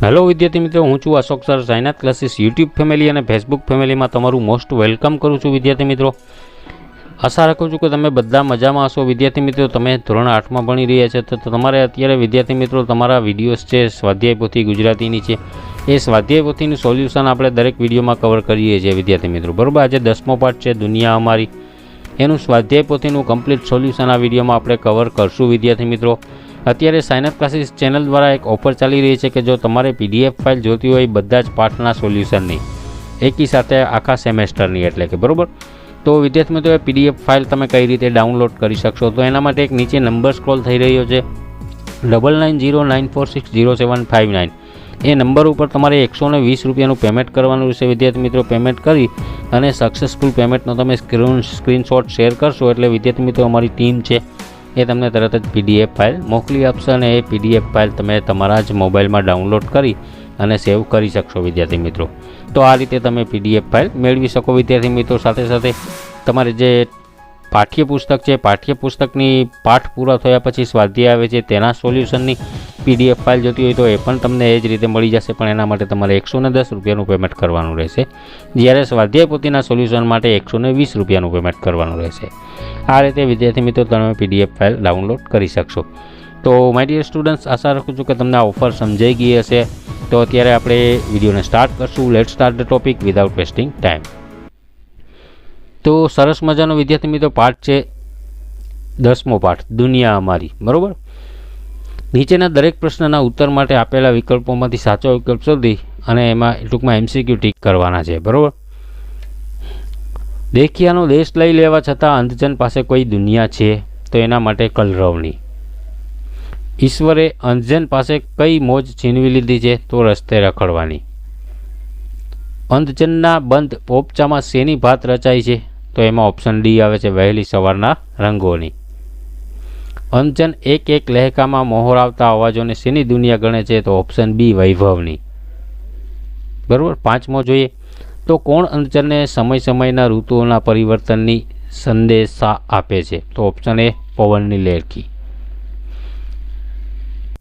Hello વિદ્યાર્થી મિત્રો, હું છું Ashok sir Sainath classes YouTube family અને ફેસબુક ફેમિલીમાં તમારું મોસ્ટ વેલકમ કરું છું વિદ્યાર્થી મિત્રો. આશા રાખું છું કે તમે બધા મજામાં હશો. વિદ્યાર્થી મિત્રો, તમે ધોરણ આઠમાં ભણી રહ્યા છો, તો તમારે અત્યારે વિદ્યાર્થી મિત્રો, તમારા વિડીયોઝ છે, સ્વાધ્યાય પોથી ગુજરાતીની છે. એ સ્વાધ્યાય પોથીનું સોલ્યુશન આપણે દરેક વિડીયોમાં કવર કરીએ છીએ વિદ્યાર્થી મિત્રો. બરાબર? આજે દસમો પાઠ છે, દુનિયા અમારી. એનું સ્વાધ્યાય પોથીનું કમ્પ્લીટ સોલ્યુશન આ વિડીયોમાં આપણે કવર કરશું વિદ્યાર્થી મિત્રો. અત્યારે સાઇનઅપ ક્લાસીસ ચેનલ દ્વારા એક ઓફર ચાલી રહી છે કે જો તમારે પીડીએફ ફાઇલ જોતી હોય બધા જ પાઠના સોલ્યુશનની એકી સાથે આખા સેમેસ્ટરની એટલે કે, બરાબર? તો વિદ્યાર્થી મિત્રો પીડીએફ ફાઇલ તમે કઈ રીતે ડાઉનલોડ કરી શકશો? તો એના માટે એક નીચે નંબર સ્ક્રોલ થઈ રહ્યો છે. Double nine zero nine four six zero seven five nine એ નંબર ઉપર તમારે એકસો ને વીસ રૂપિયાનું પેમેન્ટ કરવાનું રહેશે. વિદ્યાર્થી મિત્રો પેમેન્ટ કરી અને સક્સેસફુલ પેમેન્ટનો તમે સ્ક્રીન સ્ક્રીનશોટ શેર કરશો એટલે વિદ્યાર્થી મિત્રો, અમારી ટીમ છે. એ તમને તરત જ પીડીએફ ફાઇલ મોકલી આપશે અને એ પીડીએફ ફાઇલ તમે તમારા જ મોબાઈલમાં ડાઉનલોડ કરી અને સેવ કરી શકશો, વિદ્યાર્થી મિત્રો. તો આ રીતે તમે પીડીએફ ફાઇલ મેળવી શકો, વિદ્યાર્થી મિત્રો. સાથે સાથે તમારે જે પાઠ્યપુસ્તક છે, પાઠ્યપુસ્તકની પાઠ પૂરા થયા પછી સ્વાધ્યાય આવે છે, તેના સોલ્યુશનની પીડીએફ ફાઇલ જોતી હોય તો એ પણ તમને એ જ રીતે મળી જશે, પણ એના માટે તમારે એકસો ને દસ રૂપિયાનું પેમેન્ટ કરવાનું રહેશે. જ્યારે સ્વાધ્યાય પોતીના સોલ્યુશન માટે એકસો વીસ રૂપિયાનું પેમેન્ટ કરવાનું રહેશે. આ રીતે વિદ્યાર્થી મિત્રો તમે પીડીએફ ફાઇલ ડાઉનલોડ કરી શકશો. તો માય ડિયર સ્ટુડન્ટ્સ આશા રાખું છું કે તમને આ ઓફર સમજાઈ ગઈ હશે. તો અત્યારે આપણે વિડીયોને સ્ટાર્ટ કરશું. Let start the topic without wasting time તો, સરસ મજાનો વિદ્યાર્થી મિત્રો, પાઠ છે દસમો પાઠ, દુનિયા અમારી. બરાબર? નીચેના દરેક પ્રશ્નના ઉત્તર માટે આપેલા વિકલ્પોમાંથી સાચો વિકલ્પ શોધી અને એમાં ટૂંકમાં એમસીક્યુ ટીક કરવાના છે. બરાબર? દેખિયાનો દેશ લઈ લેવા છતાં અંધજન પાસે કોઈ દુનિયા છે તો એના માટે કલરવણી ઈશ્વરે અંધજન પાસે કઈ મોજ છીનવી લીધી છે તો રસ્તે રખડવાની. અંધજનના બંધ પોપચામાં શેની ભાત રચાય છે તો એમાં ઓપ્શન ડી આવે છે વહેલી સવારના રંગોની. અંધજન એક એક લહેકામાં મોહર આવતા અવાજોને શેની દુનિયા ગણે છે તો ઓપ્શન બી વૈભવની. બરાબર? પાંચમો જોઈએ. તો કોણ અંતરને સમય સમયના ઋતુઓના પરિવર્તનની સંદેશા આપે છે? તો ઓપ્શન એ પવનની લેરકી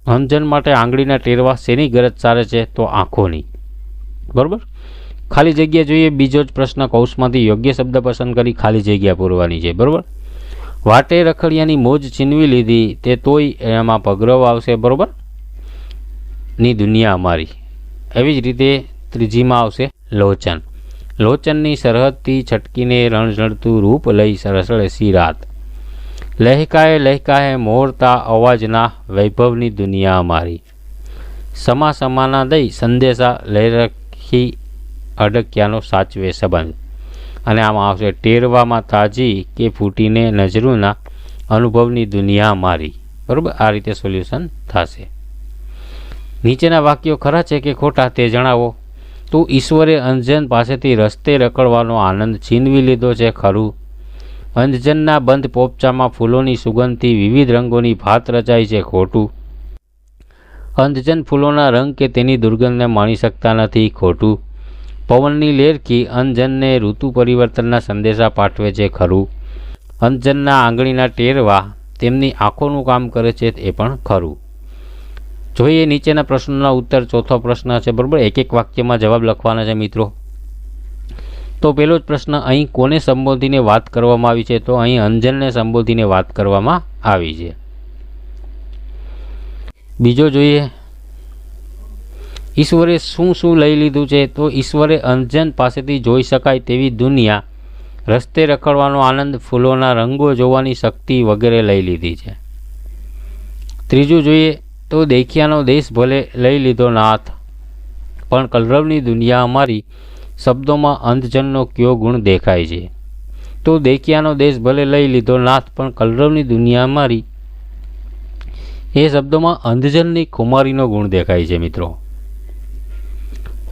અંજન માટે આંગળીના ટેરવા શેની ગરજ સારે છે? તો આંખોની. બરાબર? ખાલી જગ્યા જોઈએ, બીજો જ પ્રશ્ન કૌશમાંથી યોગ્ય શબ્દ પસંદ કરી ખાલી જગ્યા પૂરવાની છે. બરાબર? વાટે રખડિયાની મોજ છીનવી લીધી, તે તોય એમાં પગરવ આવશે, બરાબર? ની દુનિયા અમારી. એવી જ રીતે ત્રીજીમાં આવશે લોચન. લોચનની સરહદથી છટકીને રણઝણતું રૂપ લઈ સરસળે સી રાત. લહેકાએ લહેકાએ મોરતા અવાજના વૈભવની દુનિયા મારી. સમા સમાના દઈ સંદેશા લહેરખી અડક્યાનો સાચવે સંબંધ. અને આમાં આવશે ટેરવામાં તાજી કે ફૂટીને નજરોના અનુભવની દુનિયા મારી. બરાબર? આ રીતે સોલ્યુશન થશે. નીચેના વાક્યો ખરા છે કે ખોટા તે જણાવો. તો ઈશ્વરે અંજન પાસેથી રસ્તે રખડવાનો આનંદ છીનવી લીધો છે ખરું. અંજનના બંધ પોપચામાં ફૂલોની સુગંધથી વિવિધ રંગોની ભાત રચાય છે ખોટું. અંધજન ફૂલોના રંગ કે તેની દુર્ગંધને માણી શકતા નથી ખોટું. પવનની લેરકી અંજનને ઋતુ પરિવર્તનના સંદેશા પાઠવે છે ખરું. અંજનના આંગળીના ટેરવા તેમની આંખોનું કામ કરે છે એ પણ ખરું. જોઈએ નીચેના પ્રશ્નોના ઉત્તર ચોથો પ્રશ્ન છે, બરાબર? એક એક વાક્યમાં જવાબ લખવાના છે મિત્રો. તો પહેલો જ પ્રશ્ન, અહીં કોને સંબોધીને વાત કરવામાં આવી છે? તો અહીં અંજનને સંબોધીને વાત કરવામાં આવી છે. બીજો જોઈએ. ઈશ્વરે શું શું લઈ લીધું છે? તો ઈશ્વરે અંજન પાસેથી જોઈ શકાય તેવી દુનિયા, રસ્તે રખડવાનો આનંદ, ફૂલોના રંગો જોવાની શક્તિ વગેરે લઈ લીધી છે. ત્રીજું જોઈએ. તો દેખિયાનો દેશ ભલે લઈ લીધો નાથ, પણ કલરવની દુનિયા અમારી શબ્દોમાં અંધજનનો કયો ગુણ દેખાય છે? તો દેખિયાનો દેશ ભલે લઈ લીધો નાથ, પણ કલરવની દુનિયા અમારી એ શબ્દોમાં અંધજનની કુમારીનો ગુણ દેખાય છે મિત્રો.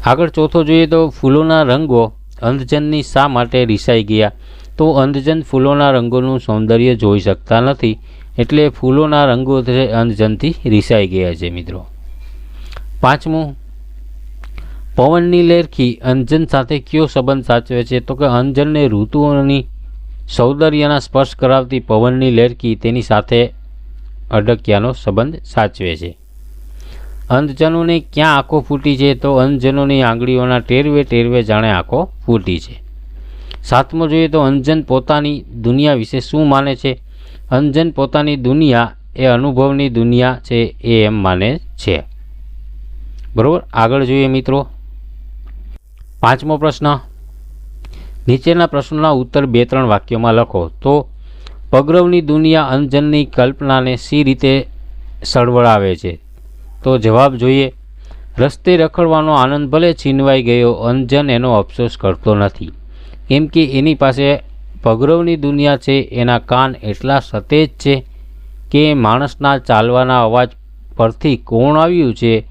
આગળ ચોથો જોઈએ તો ફૂલોના રંગો અંધજનની શા માટે રિસાઈ ગયા? તો અંધજન ફૂલોના રંગોનું સૌંદર્ય જોઈ શકતા નથી. એટલે ફૂલોના રંગો અંધજનથી રિસાઈ ગયા છે મિત્રો. પાંચમું, પવનની લેરખી અંજન સાથે કયો સંબંધ સાચવે છે? તો કે અંજનને ઋતુઓની સૌંદર્યના સ્પર્શ કરાવતી પવનની લેરકી તેની સાથે અડક્યાનો સંબંધ સાચવે છે. અંધજનોને ક્યાં આંખો ફૂટી છે? તો અંધજનોની આંગળીઓના ટેરવે ટેરવે જાણે આંખો ફૂટી છે. સાતમો જોઈએ તો અંજન પોતાની દુનિયા વિશે શું માને છે? અંજન પોતાની દુનિયા એ અનુભવની દુનિયા છે એ એમ માને છે. બરાબર? આગળ જોઈએ મિત્રો. પાંચમો પ્રશ્ન. નીચેના પ્રશ્નોના ઉત્તર બે ત્રણ વાક્યોમાં લખો. તો, પગરવની દુનિયા અંજનની કલ્પનાને સી રીતે સળવળાવે છે? તો જવાબ જોઈએ. રસ્તે રખડવાનો આનંદ ભલે છીનવાઈ ગયો, અંજન એનો અફસોસ કરતો નથી. કેમ કે એની પાસે પગરવની દુનિયા છે, એના કાન એટલા સતેજ છે કે માણસના ચાલવાના અવાજ પરથી કોણ આવ્યું છે,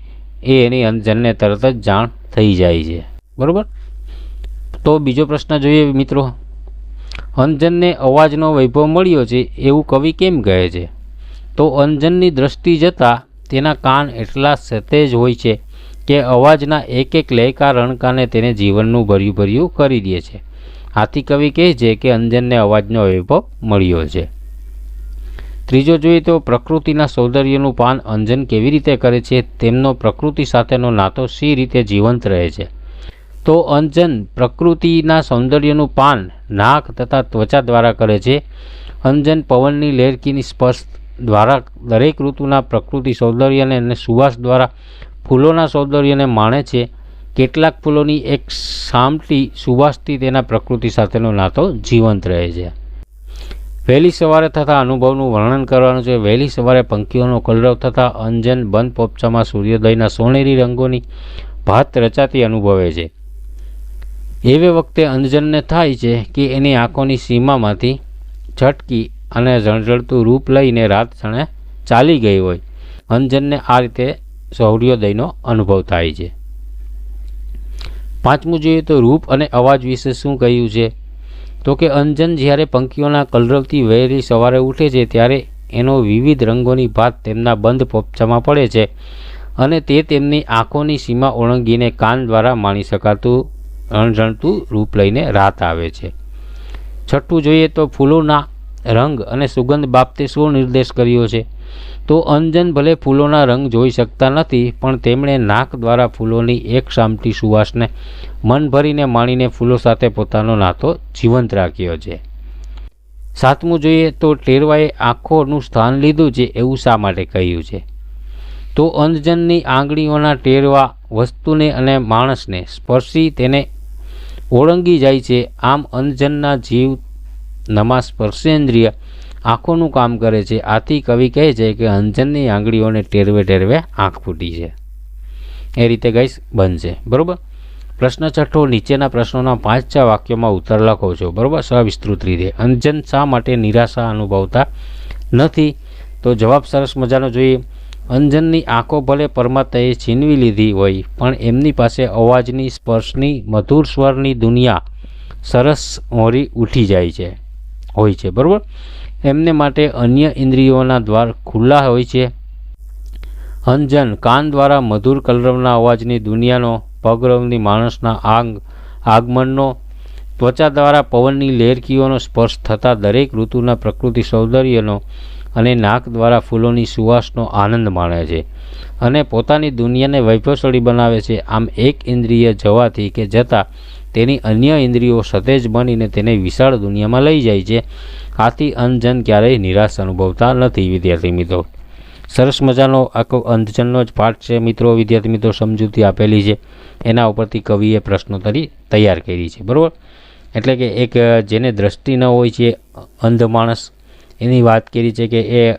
એ એની અંજનને તરત જ જાણ થઈ જાય છે. બરાબર? તો બીજો પ્રશ્ન જોઈએ મિત્રો. અંજનને અવાજનો વૈભવ મળ્યો છે, એવું કવિ કેમ કહે છે? તો અંજનની દ્રષ્ટિ જતાં તેના કાન એટલા સતેજ હોય છે કે અવાજના એક એક લયકા રણકાને તેને જીવનનું ભર્યું ભર્યું કરી દે છે. આથી કવિ કહે છે કે અંજનને અવાજનો વૈભવ મળ્યો છે. ત્રીજો જોઈએ તો પ્રકૃતિના સૌંદર્યનું પાન અંજન કેવી રીતે કરે છે, તેમનો પ્રકૃતિ સાથેનો નાતો સી રીતે જીવંત રહે છે? તો અંજન પ્રકૃતિના સૌંદર્યનું પાન નાક તથા ત્વચા દ્વારા કરે છે. અંજન પવનની લેરકીની સ્પર્શ દ્વારા દરેક ઋતુના પ્રકૃતિ સૌંદર્યને અને સુવાસ દ્વારા ફૂલોના સૌંદર્યને માણે છે. કેટલાક ફૂલોની એક સામટી સુવાસથી તેના પ્રકૃતિ સાથેનો નાતો જીવંત રહે છે. વહેલી સવારે થતા અનુભવનું વર્ણન કરવાનું છે. વહેલી સવારે પંખીઓનો કલરવ થતાં અંજન બંધ પોપચામાં સૂર્યોદયના સોનેરી રંગોની ભાત રચાતી અનુભવે છે. એવે વખતે અંજનને થાય છે કે એની આંખોની સીમામાંથી ઝટકી અને ઝળઝળતું રૂપ લઈને રાત ક્ષણે ચાલી ગઈ હોય. અંજનને આ રીતે સૌર્યોદયનો અનુભવ થાય છે. પાંચમું જોઈએ તો રૂપ અને અવાજ વિશે શું કહ્યું છે? તો કે અંજન જ્યારે પંખીઓના કલરવથી વહેલી સવારે ઉઠે છે, ત્યારે એનો વિવિધ રંગોની ભાત તેમના બંધ પોપચામાં પડે છે અને તે તેમની આંખોની સીમા ઓળંગીને કાન દ્વારા માણી શકાતું, રણઝણતું રૂપ લઈને રાત આવે છે. છઠ્ઠું જોઈએ તો ફૂલોના રંગ અને સુગંધ બાબતે શું નિર્દેશ કર્યો છે? તો અંજન ભલે ફૂલોના રંગ જોઈ શકતા નથી, પણ તેમણે નાક દ્વારા ફૂલોની એક સામટી સુવાસને મન ભરીને માણીને ફૂલો સાથે પોતાનો નાતો જીવંત રાખ્યો છે. સાતમું જોઈએ તો ટેરવાએ આંખોનું સ્થાન લીધું છે એવું શા માટે કહ્યું છે? તો અંજનની આંગળીઓના ટેરવા, વસ્તુને અને માણસને સ્પર્શી તેને ઓળંગી જાય છે. આમ અંજનના જીવ નમા સ્પર્શેન્દ્રિય આંખોનું કામ કરે છે. આથી કવિ કહે છે કે અંજનની આંગળીઓને ટેરવે ટેરવે આંખ ફૂટી છે. એ રીતે ગઈશ બનશે. બરાબર? પ્રશ્ન છઠ્ઠો, નીચેના પ્રશ્નોના પાંચ છ વાક્યોમાં ઉત્તર લખો છો. બરાબર? સવિસ્તૃત રીતે. અંજન શા માટે નિરાશા અનુભવતા નથી? તો જવાબ સરસ મજાનો જોઈએ. અંજનની આંખો ભલે પરમાત્માએ છીનવી લીધી હોય, પણ એમની પાસે અવાજની, સ્પર્શની, મધુર સ્વરની દુનિયા સરસ મોરી ઉઠી જાય છે. હોય છે, બરાબર? એમને માટે અન્ય ઇન્દ્રિયોના દ્વાર ખુલ્લા હોય છે. અંજન કાન દ્વારા મધુર કલરવના અવાજની દુનિયાનો, પગરવની માણસના આંગ, આગમનનો, ત્વચા દ્વારા પવનની લેરકીઓનો સ્પર્શ થતાં દરેક ઋતુના પ્રકૃતિ સૌંદર્યનો અને નાક દ્વારા ફૂલોની સુવાસનો આનંદ માણે છે અને પોતાની દુનિયાને વૈભવશાળી બનાવે છે. આમ એક ઇન્દ્રિય જવાથી કે જતાં તેની અન્ય ઇન્દ્રિયો સતેજ બનીને તેને વિશાળ દુનિયામાં લઈ જાય છે. આથી અંધજન ક્યારેય નિરાશ અનુભવતા નથી, વિદ્યાર્થી મિત્રો. સરસ મજાનો આખો અંધજનનો જ પાઠ છે મિત્રો, વિદ્યાર્થી મિત્રો, સમજૂતી આપેલી છે. એના ઉપરથી કવિએ પ્રશ્નોત્તરી તૈયાર કરી છે, બરાબર? એટલે કે એક જેને દ્રષ્ટિ ન હોય છે, અંધ માણસ, એની વાત કરી છે કે એ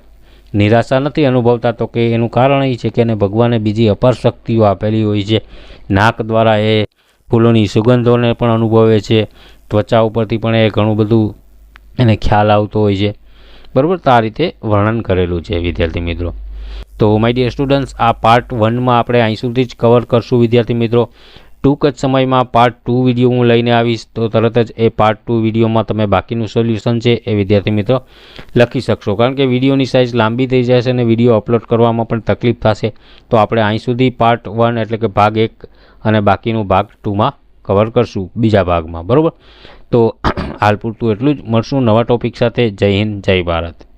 નિરાશા નથી અનુભવતા, તો કે એનું કારણ એ છે કે એને ભગવાને બીજી અપાર શક્તિઓ આપેલી હોય છે. નાક દ્વારા એ ફૂલોની સુગંધોને પણ અનુભવે છે. ત્વચા ઉપરથી પણ એ ઘણું બધું એને ખ્યાલ આવતો હોય છે. બરાબર, તો આ રીતે વર્ણન કરેલું છે વિદ્યાર્થી મિત્રો. તો માય ડિયર સ્ટુડન્ટ્સ આ પાર્ટ વનમાં આપણે અહીં સુધી જ કવર કરશું વિદ્યાર્થી મિત્રો. ટૂંક જ સમયમાં પાર્ટ ટુ વીડિયો હું લઈને આવીશ, તો તરત જ એ પાર્ટ ટુ વિડીયોમાં તમે બાકીનું સોલ્યુશન છે એ વિદ્યાર્થી મિત્રો લખી શકશો. કારણ કે વિડીયોની સાઇઝ લાંબી થઈ જશે અને વીડિયો અપલોડ કરવામાં પણ તકલીફ થશે. તો આપણે અહીં સુધી પાર્ટ વન એટલે કે ભાગ એક અને બાકીનું ભાગ ટુમાં કવર કરશું બીજા ભાગમાં. બરાબર? તો હાલ પૂરતું એટલું જ. મળશું નવા ટોપિક સાથે. જય હિન્દ, જય ભારત.